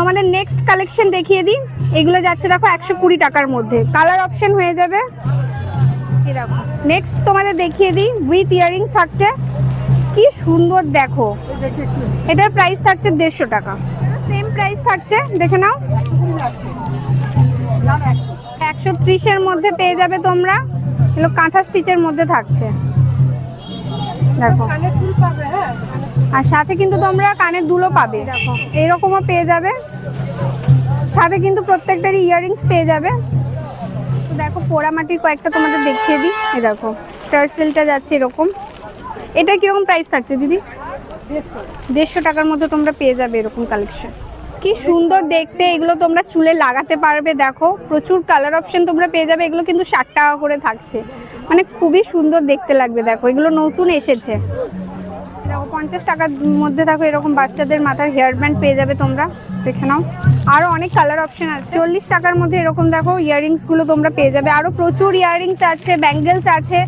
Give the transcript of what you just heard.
আমাদের next collection দেখিয়ে দিই। এগুলো যাচ্ছে দেখো একশো কুড়ি টাকার মধ্যে। কালার অপশন হয়ে যাবে। নেক্সট তোমাদের দেখিয়ে দিই। উইথ ইয়ারিং থাকছে। কি সুন্দর দেখো। এটার প্রাইস থাকছে দেড়শো টাকা। সেম প্রাইস থাকছে, দেখে নাও। একশো ত্রিশের মধ্যে পেয়ে যাবে তোমরা। এগুলো কাঁথা স্টিচের মধ্যে থাকছে। দেখো। আর সাথে কিন্তু তোমরা কানের দুলো পাবে। এরকমও পেয়ে যাবে। সাথে কিন্তু প্রত্যেকটারই ইয়াররিংস পেয়ে যাবে। তো দেখো, পোড়ামাটির কয়েকটা তোমাদের দেখিয়ে দিই। এ দেখো, টার্সেলটা যাচ্ছে এরকম। এটা কীরকম প্রাইস থাকছে দিদি? দেড়শো টাকার মধ্যে তোমরা পেয়ে যাবে এরকম কালেকশন কি সুন্দর দেখতে, এগুলো তোমরা চুলে লাগাতে পারবে, দেখো। প্রচুর কালার অপশন তোমরা পেয়ে যাবে, এগুলো কিন্তু ষাট টাকা করে থাকছে। মানে খুবই সুন্দর দেখতে লাগবে, দেখো। এগুলো নতুন এসেছে। পঞ্চাশ টাকার মধ্যে থাকো, এরকম বাচ্চাদের মাথার হেয়ার ব্যান্ড পেয়ে যাবে তোমরা। দেখে নাও। আরও অনেক কালার অপশন আছে। চল্লিশ টাকার মধ্যে এরকম দেখো ইয়াররিংসগুলো তোমরা পেয়ে যাবে। আরও প্রচুর ইয়াররিংস আছে ব্যাঙ্গেলস আছে।